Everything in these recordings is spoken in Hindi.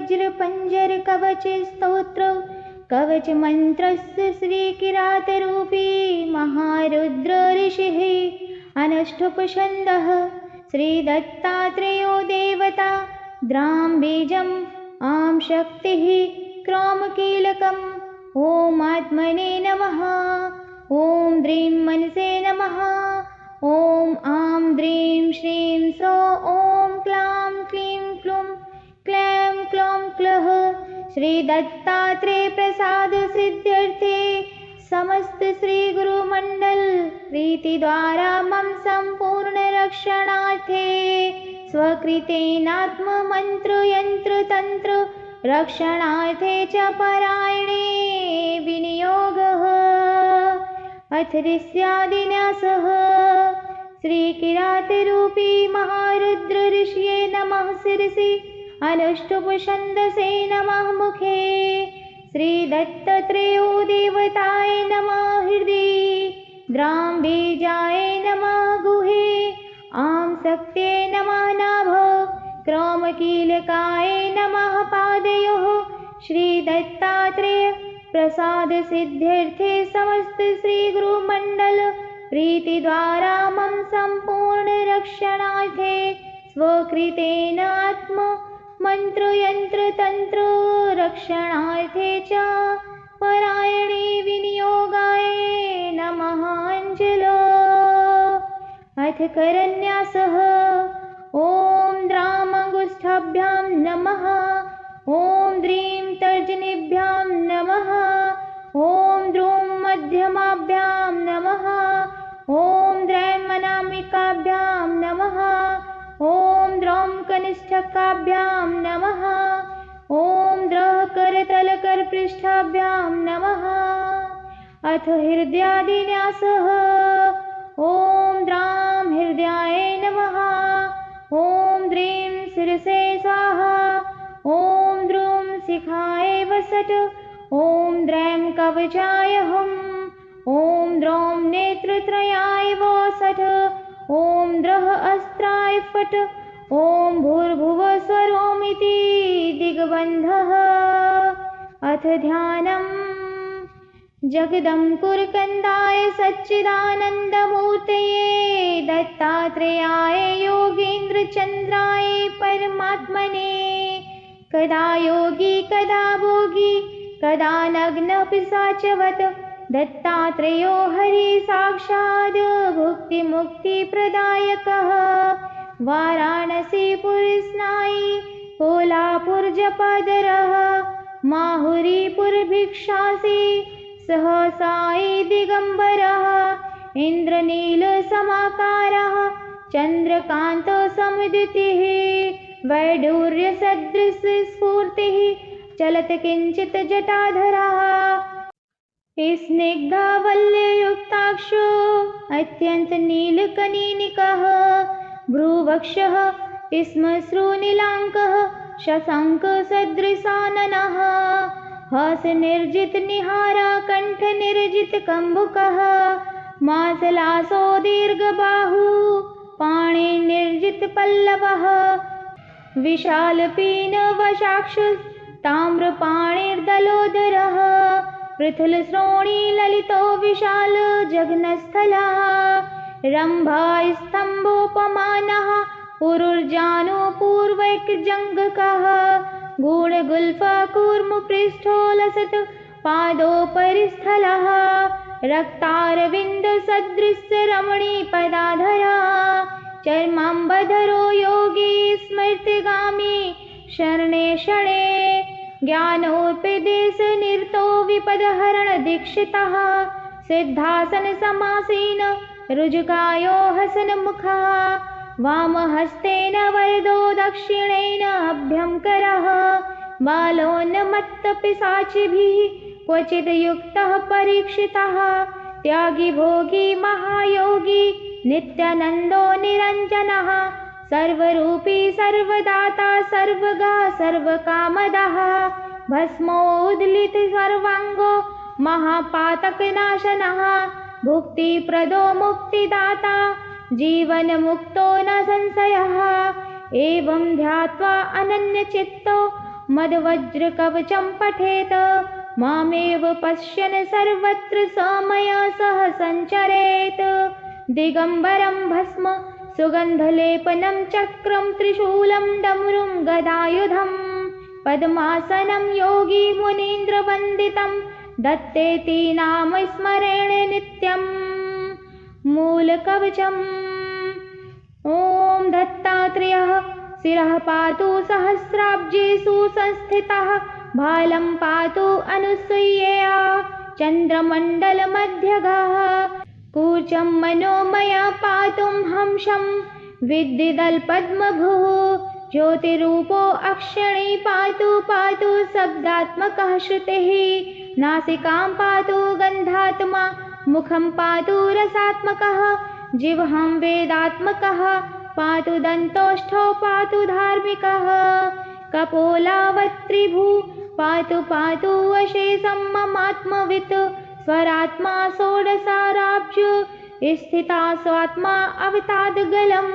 वज्रपञ्जरकवचस्तोत्र कवचमन्त्रस्य श्रीकिरातरूपी महारुद्र ऋषिः अनष्टोपछन्दः श्रीदत्तात्रेयो देवता द्राम्बीजम् आं शक्तिः क्रौमकीलकम् ॐ आत्मने नमः ॐ द्रीं मनसे नमः ॐ आं द्रीं श्रीं सो ॐ क्लां क्लीं क्लुं क्लैं क्लौं क्लः श्रीदत्तात्रेयप्रसादसिद्ध्यर्थे समस्त श्रीगुरुमण्डल प्रीतिद्वारा मम सम्पूर्णरक्षणार्थे स्वकृतेनात्ममन्त्रयन्त्रतन्त्र रक्षणार्थे च परायणे विनियोगः। अथ ऋष्यादिन्यासः श्रीकिरातरूपी महारुद्रऋषिये नमः शिरसि अनुष्टुपछन्दसे नमः मुखे। श्रीदत्तत्रेयो देवताय नमः हृदि द्राम्बीजाय नमः गुहे। आं शक्त्यै नमः नाभ। क्रौमकीलकाय नमः पादयोः। श्रीदत्तात्रेय प्रसादसिद्ध्यर्थे समस्त श्रीगुरुमण्डल प्रीतिद्वारा मम सम्पूर्णरक्षणार्थे स्वकृतेन आत्म मन्त्रयन्त्रतन्त्र रक्षणार्थे च परायणे विनियोगाय नमः अञ्जलो। अथ करन्यासः। ॐ द्रामङ्गुष्ठाभ्यां नमः। ॐ द्रीं तर्जनीभ्यां नमः। ॐ द्रुं मध्यमाभ्यां नमः। ॐ द्रैं अनामिकाभ्यां नमः ॐ द्रौं कनिष्ठकाभ्यां नमः। ॐ द्रः करतलकरपृष्ठाभ्यां नमः। अथ हृदयादिन्यासः। ॐ द्रां हृदयाय नमः। ॐ द्रीं शिरसे स्वाहा। ॐ द्रुं शिखाय वसट ॐ द्रैं कवचाय हुम्। ॐ द्रौं नेत्रत्रयाय वसट ॐ द्रः अस्त्राय फट्, ॐ भूर्भुवः स्वरोमिति दिग्बन्धः। अथ ध्यानम्। जगदङ्कुरकन्दाय सच्चिदानन्दमूर्तये, दत्तात्रेयाय योगीन्द्रचन्द्राय परमात्मने। कदा योगी, कदा भोगी, कदा नग्नपिशाचवत्। दत्तात्रेयो हरि साक्षाद् भुक्तिमुक्तिप्रदायकः। वाराणसीपुरस्नायी कोल्हापुरजपदरः माहुरीपुरभिक्षासी सहसायि दिगम्बरः इन्द्रनीलसमाकारः चन्द्रकान्तसमुदितिः वैडूर्यसदृशस्फूर्तिः चलत् किञ्चित् जटाधरः स्निग्धावल्ययुक्ताक्षो अत्यन्तनीलकनीनिकः भ्रूवक्षः श्मश्रुनीलाङ्कः शशाङ्कसदृशाननः हासनिर्जितनिहारा कण्ठनिर्जितकम्बुकः मासलासो दीर्घबाहु पाणिनिर्जितपल्लवः विशालपीनवशाक्षुस्ताम्रपाणिर्दलोदरः पृथुलश्रोणीललितो विशाल जघनस्थलः रम्भास्तम्भोपमानः पुरुर्जानो पूर्वैकजङ्गकः गूढगुल्फकूर्मपृष्ठो लसत् पादोपरिस्थलः। रक्तारविन्दसदृशरमणीपदाधरा चर्माम्बधरो योगी स्मृतिगामी शरणे शणे। ज्ञानोपदेशनिरतो विपदहरणदीक्षितः सिद्धासनसमासीन रुजुकायो हसनमुखः वामहस्तेन वरदो दक्षिणेन अभ्यङ्करः बालोन्मत्तपिशाचिभिः क्वचिद् युक्तः परीक्षितः त्यागी भोगी महायोगी नित्यानन्दो निरञ्जनः सर्वरूपी सर्वदाता, सर्वगा, सर्वकामदः। भस्मोद्लित सर्वाङ्गो, महापातकनाशनः। भुक्तिप्रदो मुक्तिदाता, जीवनमुक्तो न संशयः। एवं ध्यात्वा अनन्यचित्तो, मद्वज्रकवचं पठेत। मामेव पश्यन् सर्वत्र स मया सह सञ्चरेत्। दिगम्बरं भस्म सुगन्धलेपनं चक्रं त्रिशूलं डमरुं गदायुधम् पद्मासनं योगी मुनीन्द्रवन्दितं दत्तेति नाम स्मरेण नित्यम् मूलकवचम्। ॐ दत्तात्रेयः शिरः पातु सहस्राब्जेषु संस्थितः भालं पातु अनुसूयया चन्द्रमण्डलमध्यगः कूचं मनोमया पातुं हंसं विद्युदल्पद्मभुः ज्योतिरूपो अक्षणी पातु पातु शब्दात्मकः श्रुतिः नासिकां पातु गन्धात्मा, मुखं पातु रसात्मकः, जिह्वं वेदात्मकः, पातु दन्तोष्ठौ पातु धार्मिकः, कपोलावत्रिभू पातु पातु अशेषं ममात्मवित् स्वरात्मा षोडशाराब्ज स्थिता स्वात्मा अवताद्गलम्।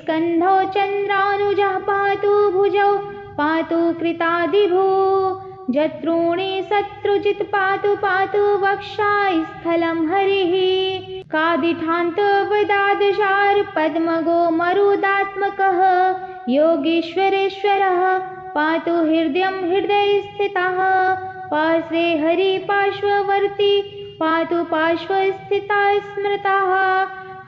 स्कन्धौ चन्द्रानुजः पातु भुजौ, पातु कृतादिभू। जत्रूणि शत्रुजित् पातु पातु वक्षा स्थलं हरिः। कादिठान्तवदादशार पद्मगो मरुदात्मकः। योगीश्वरेश्वरः पातु हृदयं हृदयस्थितः। पार्श्वे हरिपार्श्ववर्ती पातु पार्श्वस्थिता स्मृतः।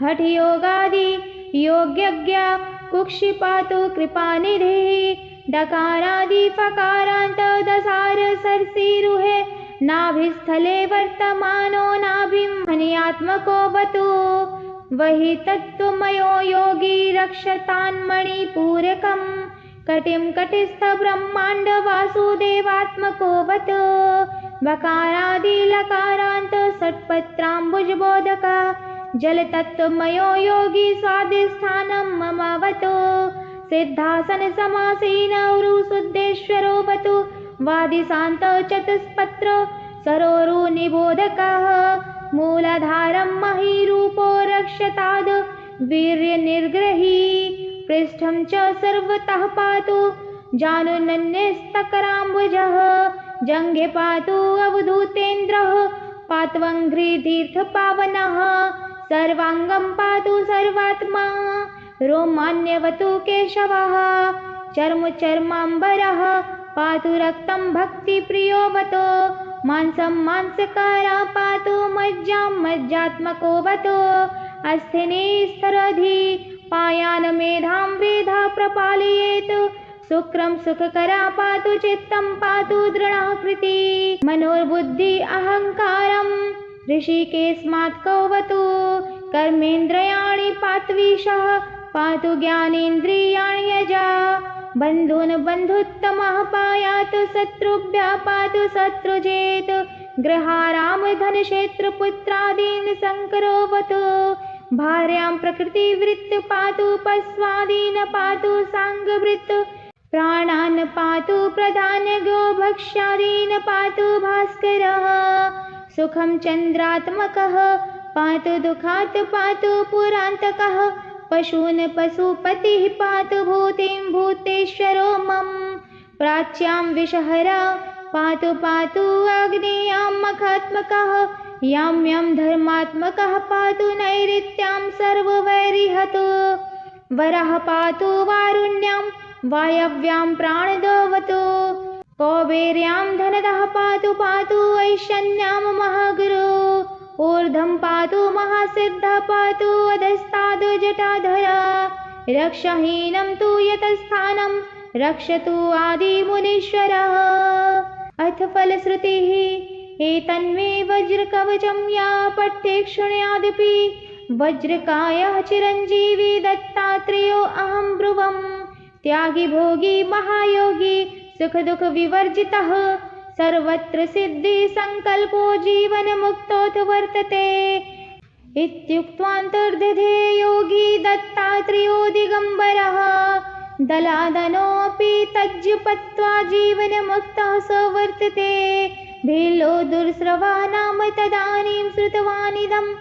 हठयोगादि योग्यज्ञा कुक्षि पातु कृपानिधिः। डकारादिपकारान्त दसार सरसीरुहे। नाभिस्थले वर्तमानो नाभिं मणियात्मको वहि तत्त्वमयो योगी रक्षतान्मणिपूरकं कटिं कटिस्थब्रह्माण्डवासुदेवात्मको वत् वकारादिलकारान्त षट्पत्राम्बुजबोधक जलतत्त्वमयो योगी स्वादिष्ठानं ममावतु सिद्धासनसमासीनौरुशुद्धेश्वरो वतु वादिशान्त चतुष्पत्र सरोरुनिबोधकः मूलाधारं महीरूपो रक्षताद् वीर्यनिर्ग्रही पृष्ठं च सर्वतः पातु जानुनन्यस्तकराम्बुजः जङ्घे पातु अवधूतेन्द्रः पात्वङ्घ्रितीर्थपावनः सर्वाङ्गं पातु सर्वात्मा, रोमान्यवतु केशवः, चर्मचर्माम्बरः, पातु रक्तं भक्तिप्रियोऽवतो, मांसं मांसकारा पातु मज्जां मज्जात्मकोऽवतो अस्थिनी स्तरधि पायानमेधां वेधा प्रपालयेत् शुक्रं सुखकरा पातु चित्तं पातु दृढः कृति मनोर्बुद्धि अहङ्कारम् ऋषिकेस्मात् कौवतु, कर्मेन्द्रियाणि पात्वीशः पातु ज्ञानेन्द्रियाणि यजा। बन्धून् बन्धुत्तमः पायात् शत्रुभ्यः पातु शत्रुजेत्। गृहारामधनक्षेत्रपुत्रादीन् शङ्करोऽवतु, भार्यां प्रकृतिवृत्त पातु पस्वादीन पातु साङ्गवृत्त। प्राणान् पातु प्रधानगो भक्ष्यादीन् पातु भास्करः। सुखं चन्द्रात्मकः, पातु दुःखात् पातु पुरान्तकः। पशून् पशुपतिः पातु भूतिं भूतेश्वरो मम। प्राच्यां विषहरा, पातु पातु अग्नियाँ मखात्मकः। यां यां धर्मात्मकः पातु नैऋत्यां सर्ववैरिहतु। वरः पातु वायव्यां प्राणदवतु, कौबेर्यां धनदः पातु पातु ऐशन्यां महागुरु, ऊर्ध्वं पातु महासिद्धः, पातु अधस्तादु जटाधरा, रक्षहीनं तु यतस्थानं, रक्षतु आदिमुनीश्वरः। अथ फलश्रुतिः, एतन्मे वज्रकवचं या पठ्येक्षुण्यादपि वज्रकायः चिरञ्जीवी दत्तात्रेयो अहं ब्रुवम्। त्यागी भोगी महायोगी सुखदुःखविवर्जितः सर्वत्र सिद्धिसङ्कल्पो जीवनमुक्तोऽथ वर्तते। इत्युक्त्वान्तर्दधे योगी दत्तात्रेयो दिगम्बरः। दलादनोऽपि तज्जपत्वा जीवनमुक्तः स वर्तते। भीलो दुर्स्रवा नाम तदानीं श्रुतवानिदं।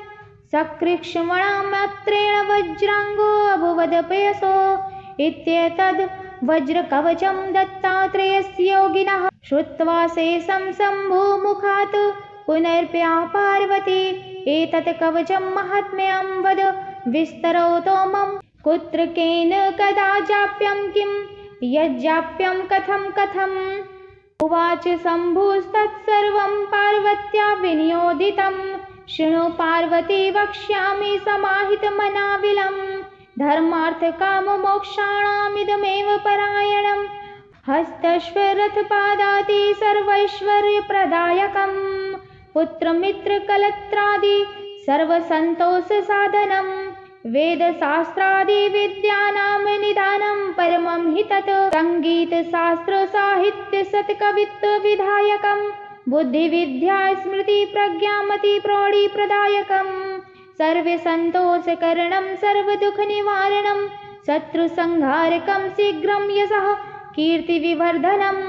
सकृक्ष्मणामत्रेण वज्राङ्गो अभवदपयसो। इत्येतद् वज्रकवचं दत्तात्रेयस्य योगिनः। श्रुत्वा शेषं शम्भुमुखात् पुनर्प्या पार्वती, एतत् कवचं महात्म्यं वद विस्तरौतो मम कुत्र केन कदा जाप्यं किं यज्जाप्यं कथं कथम्? उवाच शम्भुस्तत्सर्वं पार्वत्या विनियोदितं शृणु पार्वती वक्ष्यामि समाहितमनाविलम्। धर्मार्थकाममोक्षाणामिदमेव परायणम्। हस्तश्वरथपादाति सर्वैश्वर्यप्रदायकम्। पुत्रमित्रकलत्रादि सर्वसन्तोषसाधनम्। वेदशास्त्रादिविद्यानां निदानं परमं हि तत्। सङ्गीतशास्त्रसाहित्यसत्कवित्वविधायकम् बुद्धिविद्या स्मृतिप्रज्ञामतिप्रौढिप्रदायकम् सर्वसन्तोषकरणं सर्वदुःखनिवारणं शत्रुसंहारकं शीघ्रं यशः कीर्तिविवर्धनम्।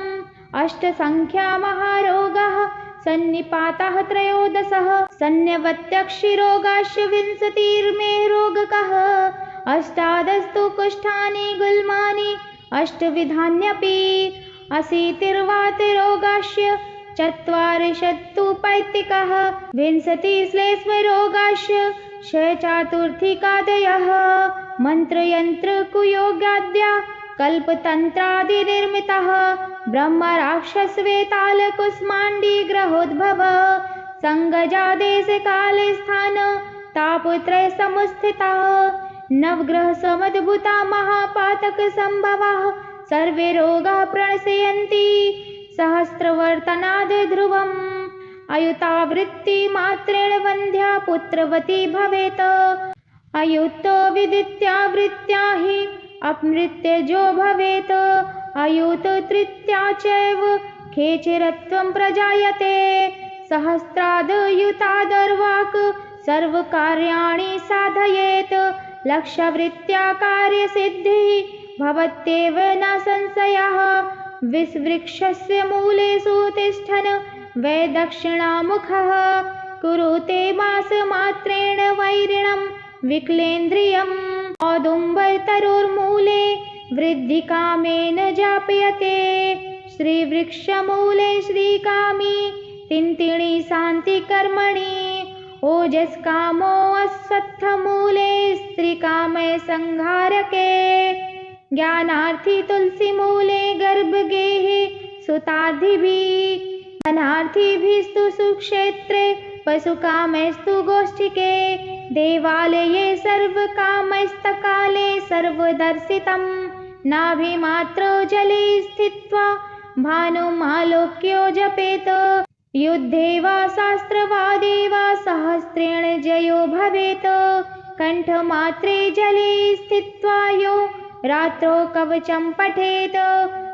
अष्टसङ्ख्यामहारोगाः सन्निपाताः त्रयोदशः सन्न्यवत्यक्षिरोगाश्च विंशतिर्मे रोगकः। अष्टादस्तु कुष्ठानि गुल्मानि अष्टविधान्यपि अशीतिर्वातरोगाश्च चत्वारिंशत्तु पैत्तिकः विंशतिश्लेष्मरोगाश्च षचातुर्थिकादयः मन्त्रयन्त्रकुयोगाद्या कल्पतन्त्रादिनिर्मितः। ब्रह्मराक्षसवेतालकुष्माण्डीग्रहोद्भव। स्थान तापत्रयसमुत्थितः नवग्रहसमद्भुता महापातकसम्भवाः सर्वे रोगाः प्रणशयन्ति। सहस्रवर्तनाद् ध्रुवम् अयुतावृत्तिमात्रेण वन्ध्या पुत्रवती भवेत्। हि अपमृत्यजो भवेत्। अयुत तृतीया चैव खेचिरत्वं प्रजायते। सहस्रादयुतादर्वाक् सर्वकार्याणि साधयेत्। लक्षवृत्त्या कार्यसिद्धिः भवत्येव न संशयः। विस्वृक्षस्य मूलेषु तिष्ठन् वै दक्षिणामुखः कुरुते मासमात्रेण वैरिणं विकलेन्द्रियम्। औदुम्बरतरुर्मूले वृद्धिकामेन जाप्यते। श्रीवृक्षमूले श्रीकामी तिन्तिणी ओजस्कामो अश्वत्थमूले स्त्रीकामय संहारके ज्ञानार्थी तुलसीमूले गर्भगेहे सुतार्थिभिः अनार्थिभिस्तु सुक्षेत्रे पशुकामैस्तु गोष्ठिके। देवालये सर्वकामैस्तकाले सर्वदर्शितं। नाभिमात्र जले स्थित्वा भानुमालोक्यो जपेत। युद्धे वा शास्त्रवादे वा सहस्रेण जयो भवेत्। कण्ठमात्रे जले स्थित्वा यो रात्रौ कवचं पठेत्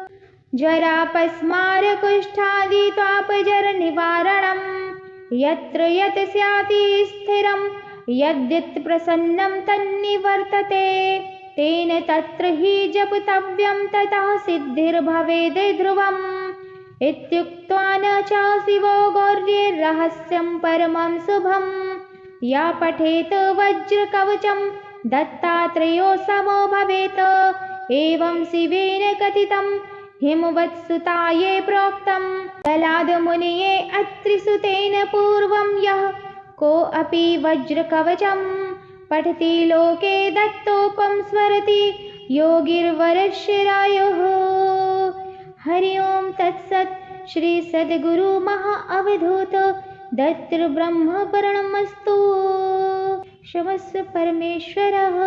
ज्वरापस्मारकुष्ठादि त्वापजरनिवारणम् यत्र यत् स्याति स्थिरं, यद्यत् प्रसन्नं तन्निवर्तते। तेन तत्र हि जपतव्यं, ततः सिद्धिर्भवेद् ध्रुवम्। इत्युक्त्वा न च शिवो गौर्यैर्रहस्यं परमं शुभं या पठेत् वज्रकवचं दत्तात्रेयो समो भवेत्। एवं शिवेन कथितं हिमवत्सुताये प्रोक्तं प्रह्लादमुनये अत्रिसुतेन पूर्वं यः कोऽपि वज्रकवचं पठति लोके दत्तोपं स्मरति योगिर्वरशिरायुः हरि ओं तत्सत् श्रीसद्गुरुमहा अवधूत दत्तब्रह्मपरणमस्तु क्षमस्व परमेश्वरः।